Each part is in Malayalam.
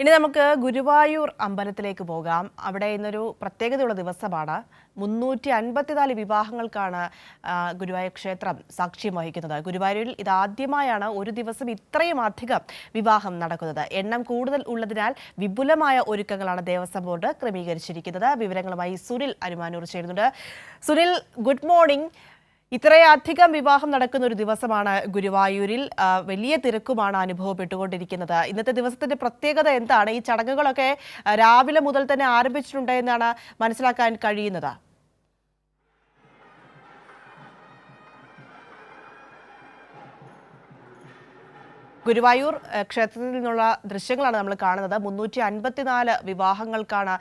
ഇനി നമുക്ക് ഗുരുവായൂർ അമ്പലത്തിലേക്ക് പോകാം. അവിടെ ഇന്നൊരു പ്രത്യേകതയുള്ള ദിവസമാണ്. മുന്നൂറ്റി അൻപത്തിനാല് വിവാഹങ്ങൾക്കാണ് ഗുരുവായൂർ ക്ഷേത്രം സാക്ഷ്യം വഹിക്കുന്നത്. ഗുരുവായൂരിൽ ഇതാദ്യമായാണ് ഒരു ദിവസം ഇത്രയും അധികം വിവാഹം നടക്കുന്നത്. എണ്ണം കൂടുതൽ ഉള്ളതിനാൽ വിപുലമായ ഒരുക്കങ്ങളാണ് ദേവസ്വം ബോർഡ് ക്രമീകരിച്ചിരിക്കുന്നത്. വിവരങ്ങളുമായി സുനിൽ അനുമാനൂർ ചേരുന്നുണ്ട്. Sunil good morning. ഇത്രയധികം വിവാഹം നടക്കുന്ന ഒരു ദിവസമാണ് ഗുരുവായൂരിൽ വലിയ തിരക്കുമാണ് അനുഭവപ്പെട്ടുകൊണ്ടിരിക്കുന്നത്. ഇന്നത്തെ ദിവസത്തിന്റെ പ്രത്യേകത എന്താണ്? ഈ ചടങ്ങുകളൊക്കെ രാവിലെ മുതൽ തന്നെ ആരംഭിച്ചിട്ടുണ്ട് എന്നാണ് മനസ്സിലാക്കാൻ കഴിയുന്നത്. ഗുരുവായൂർ ക്ഷേത്രത്തിൽ നിന്നുള്ള ദൃശ്യങ്ങളാണ് നമ്മൾ കാണുന്നത്. മുന്നൂറ്റി അൻപത്തിനാല് വിവാഹങ്ങൾക്കാണ്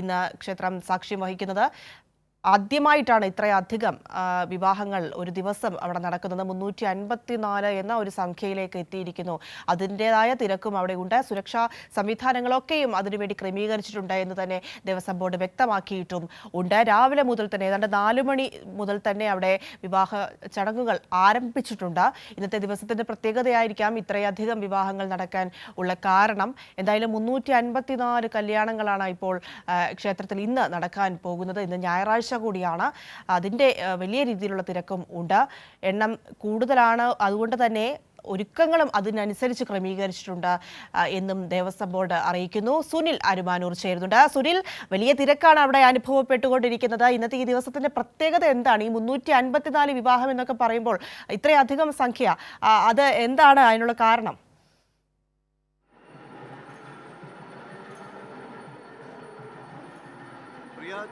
ഇന്ന് ക്ഷേത്രം സാക്ഷ്യം വഹിക്കുന്നത്. ആദ്യമായിട്ടാണ് ഇത്രയധികം വിവാഹങ്ങൾ ഒരു ദിവസം അവിടെ നടക്കുന്നത്. മുന്നൂറ്റി അൻപത്തിനാല് എന്ന ഒരു സംഖ്യയിലേക്ക് എത്തിയിരിക്കുന്നു. അതിന്റെതായ തിരക്കും അവിടെ ഉണ്ട് സുരക്ഷാ സംവിധാനങ്ങളൊക്കെയും അതിനുവേണ്ടി ക്രമീകരിച്ചിട്ടുണ്ട് എന്ന് തന്നെ ദേവസ്വം ബോർഡ് വ്യക്തമാക്കിയിട്ടും ഉണ്ട്. രാവിലെ മുതൽ തന്നെ ഏതാണ്ട് നാല് മണി മുതൽ തന്നെ അവിടെ വിവാഹ ചടങ്ങുകൾ ആരംഭിച്ചിട്ടുണ്ട്. ഇന്നത്തെ ദിവസത്തിന്റെ പ്രത്യേകതയായിരിക്കാം ഇത്രയധികം വിവാഹങ്ങൾ നടക്കാൻ ഉള്ള കാരണം. എന്തായാലും മുന്നൂറ്റി അൻപത്തിനാല് കല്യാണങ്ങളാണ് ഇപ്പോൾ ക്ഷേത്രത്തിൽ ഇന്ന് നടക്കാൻ പോകുന്നത്. ഇന്ന് ഞായറാഴ്ച കൂടിയാണ്. അതിന്റെ വലിയ രീതിയിലുള്ള തിരക്കും ഉണ്ട്. എണ്ണം കൂടുതലാണ്. അതുകൊണ്ട് തന്നെ ഒരുക്കങ്ങളും അതിനനുസരിച്ച് ക്രമീകരിച്ചിട്ടുണ്ട് എന്നും ദേവസ്വം ബോർഡ് അറിയിക്കുന്നു. സുനിൽ അരുമാനൂർ ചേരുന്നുണ്ട്. സുനിൽ വലിയ തിരക്കാണ് അവിടെ അനുഭവപ്പെട്ടുകൊണ്ടിരിക്കുന്നത്. ഇന്നത്തെ ഈ ദിവസത്തിന്റെ പ്രത്യേകത എന്താണ്? ഈ മുന്നൂറ്റി അൻപത്തിനാല് വിവാഹം എന്നൊക്കെ പറയുമ്പോൾ ഇത്രയധികം സംഖ്യ അത് എന്താണ് അതിനുള്ള കാരണം?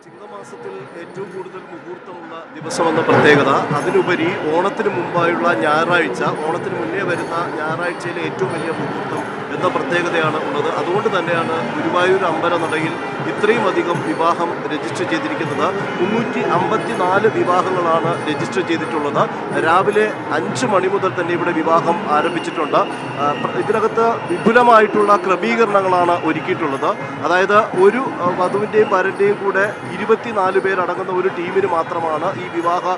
ചിങ്ങമാസത്തിൽ ഏറ്റവും കൂടുതൽ മുഹൂർത്തമുള്ള ദിവസമെന്ന പ്രത്യേകത അതിനുപരി ഓണത്തിന് മുമ്പായുള്ള ഞായറാഴ്ച ഓണത്തിന് മുന്നേ വരുന്ന ഞായറാഴ്ചയിലെ ഏറ്റവും വലിയ മുഹൂർത്തം എന്ന പ്രത്യേകതയാണ് ഉള്ളത്. അതുകൊണ്ട് തന്നെയാണ് ഗുരുവായൂർ അമ്പലനടയിൽ ഇത്രയും അധികം വിവാഹം രജിസ്റ്റർ ചെയ്തിരിക്കുന്നത് മുന്നൂറ്റി അമ്പത്തിനാല് വിവാഹങ്ങളാണ് രജിസ്റ്റർ ചെയ്തിട്ടുള്ളത്. രാവിലെ അഞ്ച് മണി മുതൽ തന്നെ ഇവിടെ വിവാഹം ആരംഭിച്ചിട്ടുണ്ട്. ഇതിനകത്ത് വിപുലമായിട്ടുള്ള ക്രമീകരണങ്ങളാണ് ഒരുക്കിയിട്ടുള്ളത്. അതായത് ഒരു വധുവിന്റെയും വരന്റെയും കൂടെ ഇരുപത്തിനാല് പേരടങ്ങുന്ന ഒരു ടീമിന് മാത്രമാണ് ഈ വിവാഹ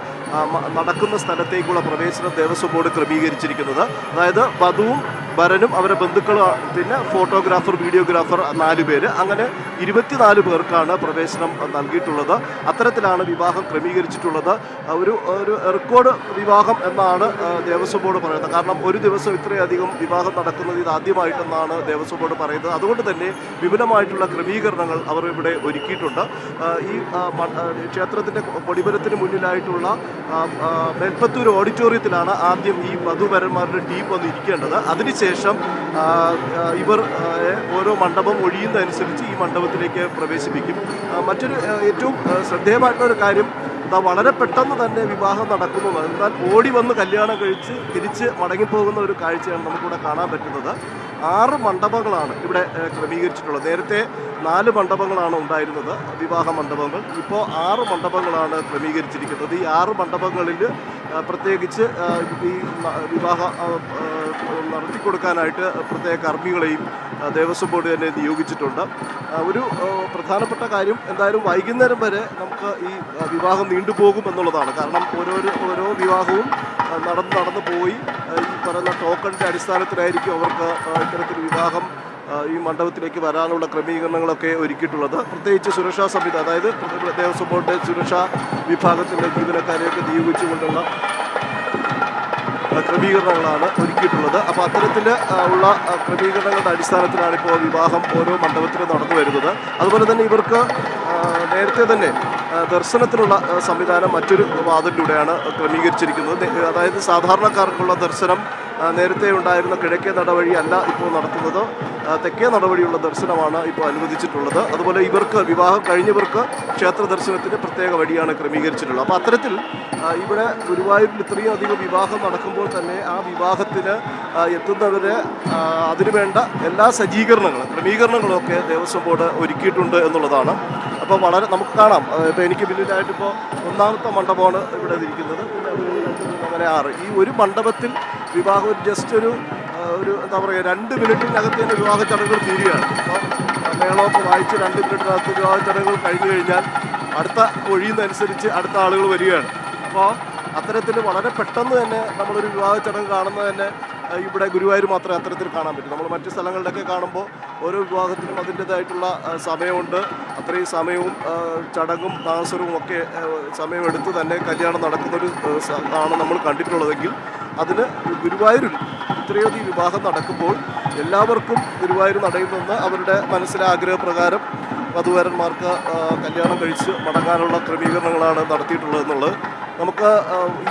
നടക്കുന്ന സ്ഥലത്തേക്കുള്ള പ്രവേശനം ദേവസ്വം ബോർഡ് ക്രമീകരിച്ചിരിക്കുന്നത്. അതായത് വധുവും വരനും അവരുടെ ബന്ധുക്കളും പിന്നെ ഫോട്ടോഗ്രാഫർ വീഡിയോഗ്രാഫർ നാല് പേര്. അങ്ങനെ ഇരുപത്തിനാല് പേർക്കാണ് പ്രവേശനം നൽകിയിട്ടുള്ളത്. അത്തരത്തിലാണ് വിവാഹം ക്രമീകരിച്ചിട്ടുള്ളത്. ഒരു ഒരു റെക്കോർഡ് വിവാഹം എന്നാണ് ദേവസ്വം ബോർഡ് പറയുന്നത്. കാരണം ഒരു ദിവസം ഇത്രയധികം വിവാഹം നടക്കുന്നത് ഇത് ആദ്യമായിട്ടെന്നാണ് ദേവസ്വം ബോർഡ് പറയുന്നത്. അതുകൊണ്ട് തന്നെ വിപുലമായിട്ടുള്ള ക്രമീകരണങ്ങൾ അവർ ഇവിടെ ഒരുക്കിയിട്ടുണ്ട്. ഈ ക്ഷേത്രത്തിന്റെ പൊടിപുരത്തിന് മുന്നിലായിട്ടുള്ള മേൽപ്പത്തൂർ ഓഡിറ്റോറിയത്തിലാണ് ആദ്യം ഈ വധുവരന്മാരുടെ ടീം വന്ന് ഇരിക്കേണ്ടത് അതിനുശേഷം ആ, ഇവർ ഓരോ മണ്ഡപം ഒഴിയുന്നതനുസരിച്ച് ഈ മണ്ഡപത്തിലേക്ക് പ്രവേശിപ്പിക്കും. മറ്റൊരു ഏറ്റവും ശ്രദ്ധേയമായിട്ടുള്ള ഒരു കാര്യം എന്താ വളരെ പെട്ടെന്ന് തന്നെ വിവാഹം നടക്കുന്നു എന്നാൽ ഓടി വന്ന് കല്യാണം കഴിച്ച് തിരിച്ച് മടങ്ങിപ്പോകുന്ന ഒരു കാഴ്ചയാണ് നമുക്കിവിടെ കാണാൻ പറ്റുന്നത്. ആറ് മണ്ഡപങ്ങളാണ് ഇവിടെ ക്രമീകരിച്ചിട്ടുള്ളത്. നേരത്തെ നാല് മണ്ഡപങ്ങളാണ് ഉണ്ടായിരുന്നത് വിവാഹ മണ്ഡപങ്ങൾ. ഇപ്പോൾ ആറ് മണ്ഡപങ്ങളാണ് ക്രമീകരിച്ചിരിക്കുന്നത്. ഈ ആറ് മണ്ഡപങ്ങളിൽ പ്രത്യേകിച്ച് ഈ വിവാഹ നടത്തിക്കൊടുക്കാനായിട്ട് പ്രത്യേക കർമ്മികളെയും ദേവസ്വം ബോർഡ് തന്നെ നിയോഗിച്ചിട്ടുണ്ട്. ഒരു പ്രധാനപ്പെട്ട കാര്യം എന്തായാലും വൈകുന്നേരം വരെ നമുക്ക് ഈ വിവാഹം നീണ്ടുപോകും എന്നുള്ളതാണ്. കാരണം ഓരോ ഓരോ വിവാഹവും നടന്ന് നടന്നു പോയി ഈ പറയുന്ന ടോക്കണിന്റെ അടിസ്ഥാനത്തിലായിരിക്കും അവർക്ക് ഇത്തരത്തിൽ വിവാഹം ഈ മണ്ഡപത്തിലേക്ക് വരാനുള്ള ക്രമീകരണങ്ങളൊക്കെ ഒരുക്കിയിട്ടുള്ളത്. പ്രത്യേകിച്ച് സുരക്ഷാ സംവിധാനം അതായത് ദേവസ്വം ബോർഡ് സുരക്ഷാ വിഭാഗത്തിന്റെ ജീവനക്കാരെയൊക്കെ നിയോഗിച്ചുകൊണ്ടുള്ള ക്രമീകരണങ്ങളാണ് ഒരുക്കിയിട്ടുള്ളത്. അപ്പോൾ അത്തരത്തിൽ ഉള്ള ക്രമീകരണങ്ങളുടെ അടിസ്ഥാനത്തിലാണ് ഇപ്പോൾ വിവാഹം ഓരോ മണ്ഡപത്തിലും നടന്നു വരുന്നത്. അതുപോലെ തന്നെ ഇവർക്ക് നേരത്തെ തന്നെ ദർശനത്തിനുള്ള സംവിധാനം മറ്റൊരു വാതിലൂടെയാണ് ക്രമീകരിച്ചിരിക്കുന്നത്. അതായത് സാധാരണക്കാർക്കുള്ള ദർശനം നേരത്തെ ഉണ്ടായിരുന്ന കിഴക്കേ നടവഴി അല്ല ഇപ്പോൾ നടത്തുന്നത് തെക്കേ നടവഴിയുള്ള ദർശനമാണ് ഇപ്പോൾ അനുവദിച്ചിട്ടുള്ളത്. അതുപോലെ ഇവർക്ക് വിവാഹം കഴിഞ്ഞവർക്ക് ക്ഷേത്ര ദർശനത്തിന് പ്രത്യേക വഴിയാണ് ക്രമീകരിച്ചിട്ടുള്ളത്. അപ്പോൾ അത്തരത്തിൽ ഇവിടെ ഗുരുവായൂരിൽ ഇത്രയും അധികം വിവാഹം നടക്കുമ്പോൾ തന്നെ ആ വിവാഹത്തിന് എത്തുന്നവരെ അതിനുവേണ്ട എല്ലാ സജ്ജീകരണങ്ങളും ക്രമീകരണങ്ങളും ഒക്കെ ദേവസ്വം ബോർഡ് ഒരുക്കിയിട്ടുണ്ട് എന്നുള്ളതാണ്. അപ്പോൾ വളരെ നമുക്ക് കാണാം. ഇപ്പോൾ എനിക്ക് പിന്നിലായിട്ടിപ്പോൾ ഒന്നാമത്തെ മണ്ഡപമാണ് ഇവിടെ ഇരിക്കുന്നത്. പിന്നെ അങ്ങനെ ആറ് ഈ ഒരു മണ്ഡപത്തിൽ വിവാഹം ജസ്റ്റ് ഒരു ഒരു എന്താ പറയുക രണ്ട് മിനിറ്റിനകത്ത് തന്നെ വിവാഹ ചടങ്ങുകൾ തീരുകയാണ്. അപ്പോൾ മേളമൊക്കെ വായിച്ച് രണ്ട് മിനിറ്റിനകത്ത് വിവാഹ ചടങ്ങുകൾ കഴിഞ്ഞു കഴിഞ്ഞാൽ അടുത്ത ഒഴിയുന്നതനുസരിച്ച് അടുത്ത ആളുകൾ വരികയാണ്. അപ്പോൾ അത്തരത്തിൽ വളരെ പെട്ടെന്ന് തന്നെ നമ്മളൊരു വിവാഹ ചടങ്ങ് കാണുന്നത് തന്നെ ഇവിടെ ഗുരുവായൂർ മാത്രമേ അത്തരത്തിൽ കാണാൻ പറ്റൂ. നമ്മൾ മറ്റ് സ്ഥലങ്ങളിലൊക്കെ കാണുമ്പോൾ ഓരോ വിവാഹത്തിനും അതിന്റെതായിട്ടുള്ള സമയമുണ്ട്. അത്രയും സമയവും ചടങ്ങും താമസവും ഒക്കെ സമയമെടുത്ത് തന്നെ കല്യാണം നടക്കുന്നൊരു ആണ് നമ്മൾ കണ്ടിട്ടുള്ളതെങ്കിൽ അതിന് ഗുരുവായൂരിൽ ഇത്രയധികം വിവാഹം നടക്കുമ്പോൾ എല്ലാവർക്കും ഗുരുവായൂർ നടയിൽ അവരുടെ മനസ്സിലെ ആഗ്രഹപ്രകാരം വധുവരന്മാർക്ക് കല്യാണം കഴിച്ച് മടങ്ങാനുള്ള ക്രമീകരണങ്ങളാണ് നടത്തിയിട്ടുള്ളതെന്നുള്ളത്. നമുക്ക്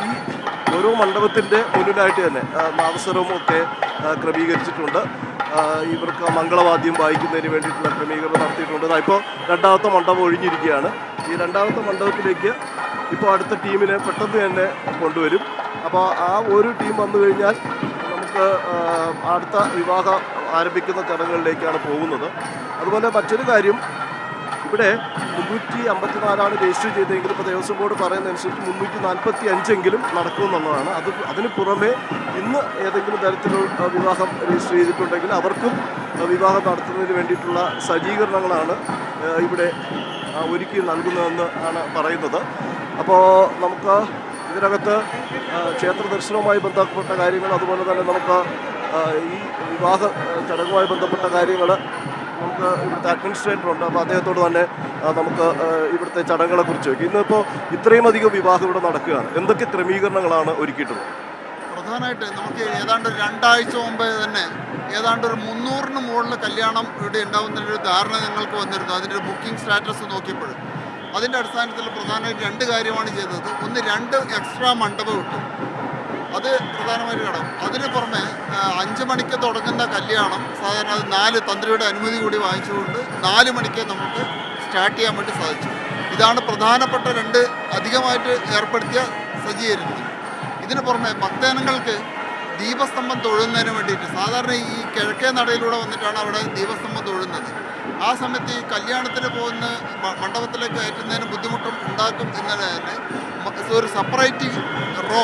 ഈ ഓരോ മണ്ഡപത്തിന്റെ മുന്നിലായിട്ട് തന്നെ നാദസ്വരവും ഒക്കെ ക്രമീകരിച്ചിട്ടുണ്ട്. ഇവർക്ക് മംഗളവാദ്യം വായിക്കുന്നതിന് വേണ്ടിയിട്ടുള്ള ക്രമീകരണം നടത്തിയിട്ടുണ്ട്. ഇപ്പോൾ രണ്ടാമത്തെ മണ്ഡപം ഒഴിഞ്ഞിരിക്കുകയാണ്. ഈ രണ്ടാമത്തെ മണ്ഡപത്തിലേക്ക് ഇപ്പോൾ അടുത്ത ടീമിനെ പെട്ടെന്ന് തന്നെ കൊണ്ടുവരും. അപ്പോൾ ആ ഒരു ടീം വന്നു കഴിഞ്ഞാൽ നമുക്ക് അടുത്ത വിവാഹം ആരംഭിക്കുന്ന ചടങ്ങുകളിലേക്കാണ് പോകുന്നത്. അതുപോലെ മറ്റൊരു കാര്യം ഇവിടെ മുന്നൂറ്റി അമ്പത്തിനാലാണ് രജിസ്റ്റർ ചെയ്തതെങ്കിൽ ഇപ്പോൾ ദേവസ്വം ബോർഡ് പറയുന്നതനുസരിച്ച് മുന്നൂറ്റി നാൽപ്പത്തി അഞ്ചെങ്കിലും നടക്കുമെന്നുള്ളതാണ് അത് അതിന് പുറമെ ഇന്ന് ഏതെങ്കിലും തരത്തിലുള്ള വിവാഹം രജിസ്റ്റർ ചെയ്തിട്ടുണ്ടെങ്കിൽ അവർക്കും വിവാഹം നടത്തുന്നതിന് വേണ്ടിയിട്ടുള്ള സജ്ജീകരണങ്ങളാണ് ഇവിടെ ഒരുക്കി നൽകുന്നതെന്ന് ആണ് പറയുന്നത്. അപ്പോൾ നമുക്ക് ഇതിനകത്ത് ക്ഷേത്ര ദർശനവുമായി ബന്ധപ്പെട്ട കാര്യങ്ങൾ അതുപോലെ തന്നെ നമുക്ക് ഈ വിവാഹ ചടങ്ങുമായി ബന്ധപ്പെട്ട കാര്യങ്ങൾ നമുക്ക് ഇവിടുത്തെ അഡ്മിനിസ്ട്രേറ്റർ ഉണ്ട്. അപ്പോൾ അദ്ദേഹത്തോട് തന്നെ നമുക്ക് ഇവിടുത്തെ ചടങ്ങുകളെ കുറിച്ച് ചോദിക്കും. ഇന്നിപ്പോൾ ഇത്രയും അധികം വിവാഹം ഇവിടെ നടക്കുകയാണ്. എന്തൊക്കെ ക്രമീകരണങ്ങളാണ് ഒരുക്കിയിട്ടുള്ളത്? പ്രധാനമായിട്ട് നമുക്ക് ഏതാണ്ട് രണ്ടാഴ്ച മുമ്പേ തന്നെ ഏതാണ്ട് ഒരു മുന്നൂറിന് മുകളിൽ കല്യാണം ഇവിടെ ഉണ്ടാകുന്നതിന്റെ ധാരണ ഞങ്ങൾക്ക് വന്നിരുന്നു. അതിന്റെ ബുക്കിംഗ് സ്റ്റാറ്റസ് നോക്കിയപ്പോൾ. അതിന്റെ അടിസ്ഥാനത്തിൽ പ്രധാനമായിട്ട് രണ്ട് കാര്യമാണ് ചെയ്തത്. ഒന്ന് രണ്ട് എക്സ്ട്രാ മണ്ഡപം ഇട്ടു. അത് പ്രധാനമായിട്ട് ഘടകം അതിന് പുറമെ അഞ്ച് മണിക്ക് തുടങ്ങുന്ന കല്യാണം സാധാരണ അത് നാല് തന്ത്രിയുടെ അനുമതി കൂടി വാങ്ങിച്ചുകൊണ്ട് നാല് മണിക്ക് നമുക്ക് സ്റ്റാർട്ട് ചെയ്യാൻ വേണ്ടി സാധിച്ചു. ഇതാണ് പ്രധാനപ്പെട്ട രണ്ട് അധികമായിട്ട് ഏർപ്പെടുത്തിയ സജ്ജീകരണങ്ങൾ ഇതിന് പുറമെ ഭക്തജനങ്ങൾക്ക് ദീപസ്തംഭം തൊഴുന്നതിന് വേണ്ടിയിട്ട് സാധാരണ ഈ കിഴക്കേ നടയിലൂടെ വന്നിട്ടാണ് അവിടെ ദീപസ്തംഭം തൊഴുന്നത്. ആ സമയത്ത് ഈ കല്യാണത്തിന് പോകുന്ന മണ്ഡപത്തിലേക്ക് കയറ്റുന്നതിന് ബുദ്ധിമുട്ടും ഉണ്ടാക്കും എന്നതിന് തന്നെ ഒരു സെപ്പറേറ്റ് റോ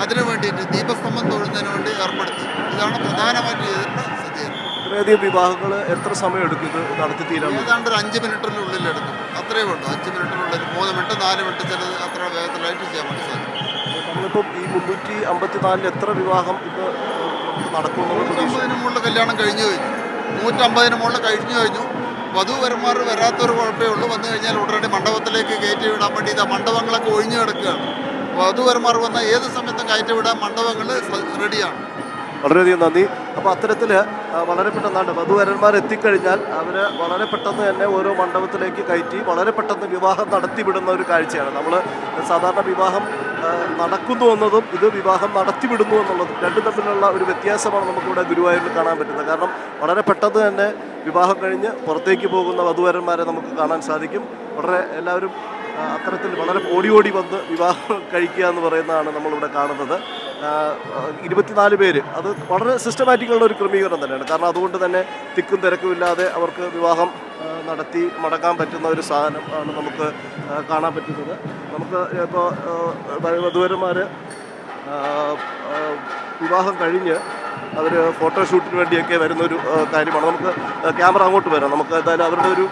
അതിനു വേണ്ടിയിട്ട് ദീപസ്തംഭം തൊഴുന്നതിന് വേണ്ടി ഏർപ്പെടുത്തി. ഇതാണ് പ്രധാനമായിട്ട് ചെയ്തിട്ടുള്ള സജ്ജീകരണം ഇത്രയധികം വിവാഹങ്ങൾ എത്ര സമയം എടുക്കും ഇത് നടത്തി തീരാൻ? ഏതാണ്ട് ഒരു അഞ്ച് മിനിറ്റിനുള്ളിൽ എടുക്കും. അത്രയേ ഉള്ളൂ. അഞ്ച് മിനിറ്റിനുള്ളിൽ മൂന്ന് മിനിറ്റ് നാല് മിനിറ്റ് ചിലത് അത്ര വേഗത്തിലായിട്ട് ചെയ്യാൻ വേണ്ടി സാധിക്കും. നമ്മളിപ്പം ഈ മുന്നൂറ്റി അമ്പത്തിനാലിൽ എത്ര വിവാഹം ഇത് നൂറ്റമ്പതിന് മുകളിൽ കല്യാണം കഴിഞ്ഞു കഴിഞ്ഞു. നൂറ്റമ്പതിന് മുകളിൽ കഴിഞ്ഞു കഴിഞ്ഞു. വധുവരന്മാർ വരാത്തൊരു കുഴപ്പമേ ഉള്ളൂ. വന്നു കഴിഞ്ഞാൽ ഉടനടി മണ്ഡപത്തിലേക്ക് കയറ്റി വിടാൻ വേണ്ടി ഇതാ മണ്ഡപങ്ങളൊക്കെ ഒഴിഞ്ഞു കിടക്കുകയാണ്. വധുവരന്മാർ വന്ന ഏത് സമയത്തും കയറ്റി വിടാൻ മണ്ഡപങ്ങൾ റെഡിയാണ് വളരെയധികം നന്ദി. അപ്പോൾ അത്തരത്തിൽ വളരെ പെട്ടെന്നാണ് വധുവരന്മാർ എത്തിക്കഴിഞ്ഞാൽ അവർ വളരെ പെട്ടെന്ന് തന്നെ ഓരോ മണ്ഡപത്തിലേക്ക് കയറ്റി വളരെ പെട്ടെന്ന് വിവാഹം നടത്തിവിടുന്ന ഒരു കാഴ്ചയാണ്. നമ്മൾ സാധാരണ വിവാഹം നടക്കുന്നു എന്നതും ഇത് വിവാഹം നടത്തിവിടുന്നു എന്നുള്ളതും രണ്ടും തമ്മിലുള്ള ഒരു വ്യത്യാസമാണ് നമുക്കിവിടെ ഗുരുവായൂരിൽ കാണാൻ പറ്റുന്നത്. കാരണം വളരെ പെട്ടെന്ന് തന്നെ വിവാഹം കഴിഞ്ഞ് പുറത്തേക്ക് പോകുന്ന വധുവരന്മാരെ നമുക്ക് കാണാൻ സാധിക്കും. വളരെ എല്ലാവരും അത്തരത്തിൽ വളരെ ഓടി ഓടി വന്ന് വിവാഹം കഴിക്കുക എന്ന് പറയുന്നതാണ് നമ്മളിവിടെ കാണുന്നത്. ഇരുപത്തിനാല് പേര്. അത് വളരെ സിസ്റ്റമാറ്റിക്കുള്ള ഒരു ക്രമീകരണം തന്നെയാണ്. കാരണം അതുകൊണ്ട് തന്നെ തിക്കും തിരക്കുമില്ലാതെ അവർക്ക് വിവാഹം നടത്തി മടക്കാൻ പറ്റുന്ന ഒരു സാധനം ആണ് നമുക്ക് കാണാൻ പറ്റുന്നത്. നമുക്ക് ഇപ്പോൾ വധുവരന്മാർ വിവാഹം കഴിഞ്ഞ് അവർ ഫോട്ടോഷൂട്ടിന് വേണ്ടിയൊക്കെ വരുന്നൊരു കാര്യമാണ്. നമുക്ക് ക്യാമറ അങ്ങോട്ട് വരാം. നമുക്ക് എന്തായാലും അവരുടെ ഒരു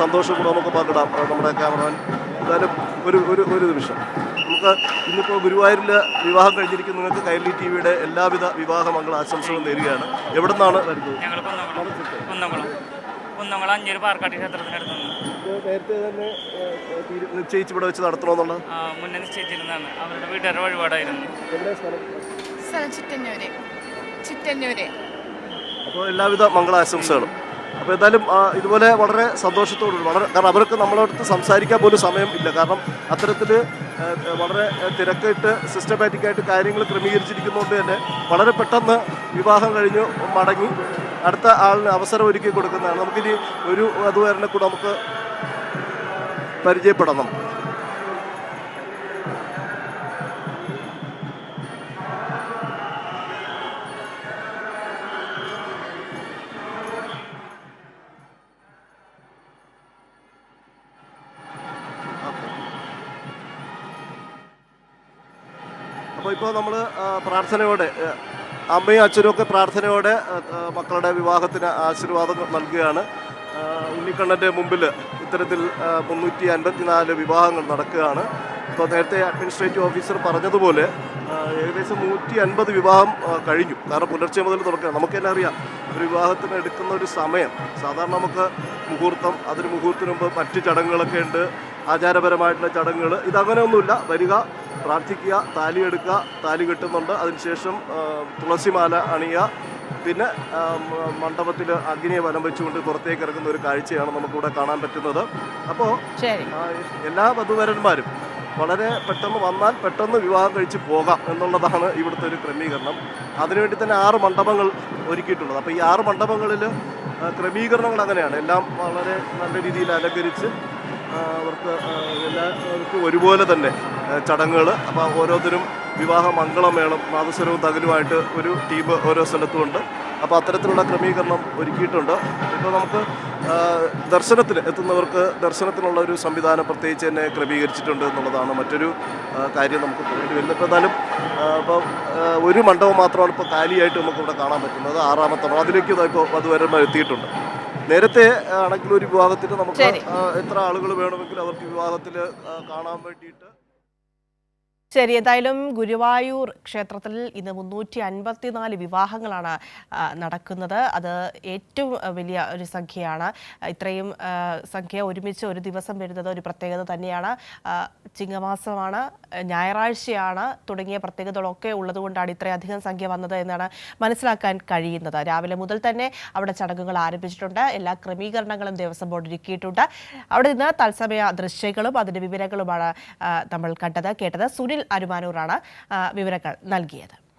സന്തോഷം കൂടെ നമുക്ക് പങ്കിടാം നമ്മുടെ ക്യാമറമാൻ. എന്തായാലും ഒരു ഒരു ഒരു നിമിഷം. നമുക്ക് ഇന്നിപ്പോൾ ഗുരുവായൂരിൽ വിവാഹം കഴിഞ്ഞിരിക്കുന്ന നിങ്ങൾക്ക് കൈരളി ടി വിയുടെ എല്ലാവിധ വിവാഹ മംഗള ആശംസകളും നേരുകയാണ്. എവിടെ നിന്നാണ് വരുന്നത്? ഞങ്ങൾ കുന്നംകുളം. അഞ്ഞൂര് പാർക്കാട്ടി ക്ഷേത്രത്തിനടുത്ത് നേരത്തെ തന്നെ നിശ്ചയിച്ച് ഇവിടെ വെച്ച് നടത്തണമെന്നുള്ള മുന്നേ നിശ്ചയിച്ചിരുന്നതാണ്. അവരുടെ വീട്ടുകാരുടെ വഴിപാടായിരുന്നു. ചിറ്റന്നൂര്. ചിറ്റന്നൂര്. അപ്പോൾ എല്ലാവിധ മംഗളാശംസകളും. അപ്പോൾ എന്തായാലും ഇതുപോലെ വളരെ സന്തോഷത്തോടു വളരെ കാരണം അവർക്ക് നമ്മളടുത്ത് സംസാരിക്കാൻ പോലും സമയം ഇല്ല. കാരണം അത്തരത്തിൽ വളരെ തിരക്കിട്ട് സിസ്റ്റമാറ്റിക്കായിട്ട് കാര്യങ്ങൾ ക്രമീകരിച്ചിരിക്കുന്നതുകൊണ്ട് തന്നെ വളരെ പെട്ടെന്ന് വിവാഹം കഴിഞ്ഞു മടങ്ങി. അടുത്ത ആളിന് അവസരം ഒരുക്കി കൊടുക്കുന്നതാണ്. നമുക്കിനി ഒരു വധുവരനെ കൂടെ നമുക്ക് പരിചയപ്പെടണം. അപ്പോൾ ഇപ്പോൾ നമ്മൾ പ്രാർത്ഥനയോടെ അമ്മയും അച്ഛനും ഒക്കെ പ്രാർത്ഥനയോടെ മക്കളുടെ വിവാഹത്തിന് ആശീർവാദം നൽകുകയാണ്. ഉണ്ണിക്കണ്ണന്റെ മുമ്പിൽ ഇത്തരത്തിൽ മുന്നൂറ്റി അൻപത്തിനാല് വിവാഹങ്ങൾ നടക്കുകയാണ്. ഇപ്പോൾ നേരത്തെ അഡ്മിനിസ്ട്രേറ്റീവ് ഓഫീസർ പറഞ്ഞതുപോലെ ഏകദേശം നൂറ്റി അൻപത് വിവാഹം കഴിഞ്ഞു. കാരണം പുലർച്ചെ മുതൽ തുടക്കുക നമുക്ക് തന്നെ അറിയാം ഒരു വിവാഹത്തിന് എടുക്കുന്ന ഒരു സമയം. സാധാരണ നമുക്ക് മുഹൂർത്തം അതിന് മുഹൂർത്തത്തിന് മുമ്പ് മറ്റ് ചടങ്ങുകളൊക്കെ ഉണ്ട്. ആചാരപരമായിട്ടുള്ള ചടങ്ങുകൾ ഇതങ്ങനെയൊന്നുമില്ല. വരിക പ്രാർത്ഥിക്കുക താലി എടുക്കുക താലി കെട്ടുന്നുണ്ട്. അതിനുശേഷം തുളസിമാല അണിയുക. പിന്നെ മണ്ഡപത്തിൽ അഗ്നിയെ വലം വെച്ചുകൊണ്ട് പുറത്തേക്ക് ഇറങ്ങുന്ന ഒരു കാഴ്ചയാണ് നമുക്കിവിടെ കാണാൻ പറ്റുന്നത്. അപ്പോൾ എല്ലാ വധുവരന്മാരും വളരെ പെട്ടെന്ന് വന്നാൽ പെട്ടെന്ന് വിവാഹം കഴിച്ച് പോകാം എന്നുള്ളതാണ് ഇവിടുത്തെ ഒരു ക്രമീകരണം. അതിനുവേണ്ടി തന്നെ ആറ് മണ്ഡപങ്ങൾ ഒരുക്കിയിട്ടുള്ളത് അപ്പോൾ ഈ ആറ് മണ്ഡപങ്ങളിൽ ക്രമീകരണങ്ങൾ അങ്ങനെയാണ്. എല്ലാം വളരെ നല്ല രീതിയിൽ അലങ്കരിച്ച് അവർക്ക് എല്ലാവർക്കും ഒരുപോലെ തന്നെ ചടങ്ങുകൾ അപ്പോൾ ഓരോരുത്തരും വിവാഹ മംഗളമേളം നാദസ്വരവും തകലുമായിട്ട് ഒരു ടീം ഓരോ സ്ഥലത്തും ഉണ്ട് അപ്പോൾ അത്തരത്തിലുള്ള ക്രമീകരണം ഒരുക്കിയിട്ടുണ്ട്. ഇപ്പോൾ നമുക്ക് ദർശനത്തിന് എത്തുന്നവർക്ക് ദർശനത്തിനുള്ള ഒരു സംവിധാനം പ്രത്യേകിച്ച് തന്നെ ക്രമീകരിച്ചിട്ടുണ്ട് എന്നുള്ളതാണ് മറ്റൊരു കാര്യം നമുക്ക് പറയേണ്ടി വരുന്നത്. ഇപ്പോൾ എന്നാലും ഇപ്പം ഒരു മണ്ഡപം മാത്രമാണ് ഇപ്പോൾ കാലിയായിട്ട് നമുക്കിവിടെ കാണാൻ പറ്റുന്നത്. ആറാമത്തെ. അതിലേക്ക് ഇപ്പോൾ അതുവരെ എത്തിയിട്ടുണ്ട്. നേരത്തെ ആണെങ്കിൽ ഒരു വിവാഹത്തിന് നമുക്ക് എത്ര ആളുകൾ വേണമെങ്കിൽ അവർക്ക് വിവാഹത്തിൽ കാണാൻ വേണ്ടിയിട്ട് ശരി എന്തായാലും ഗുരുവായൂർ ക്ഷേത്രത്തിൽ ഇന്ന് മുന്നൂറ്റി അൻപത്തിനാല് വിവാഹങ്ങളാണ് നടക്കുന്നത്. അത് ഏറ്റവും വലിയ ഒരു സംഖ്യയാണ്. ഇത്രയും സംഖ്യ ഒരുമിച്ച് ഒരു ദിവസം വരുന്നത് ഒരു പ്രത്യേകത തന്നെയാണ്. ചിങ്ങമാസമാണ് ഞായറാഴ്ചയാണ് തുടങ്ങിയ പ്രത്യേകതകളൊക്കെ ഉള്ളതുകൊണ്ടാണ് ഇത്രയധികം സംഖ്യ വന്നത് എന്നാണ് മനസ്സിലാക്കാൻ കഴിയുന്നത്. രാവിലെ മുതൽ തന്നെ അവിടെ ചടങ്ങുകൾ ആരംഭിച്ചിട്ടുണ്ട്. എല്ലാ ക്രമീകരണങ്ങളും ദേവസ്വം ബോർഡ് ഒരുക്കിയിട്ടുണ്ട്. അവിടെ നിന്ന് തത്സമയ ദൃശ്യങ്ങളും അതിന്റെ വിവരങ്ങളുമാണ് നമ്മൾ കണ്ടത് കേട്ടത്. സുനിൽ അരുമാനൂറാണ് വിവരങ്ങൾ നൽകിയത്.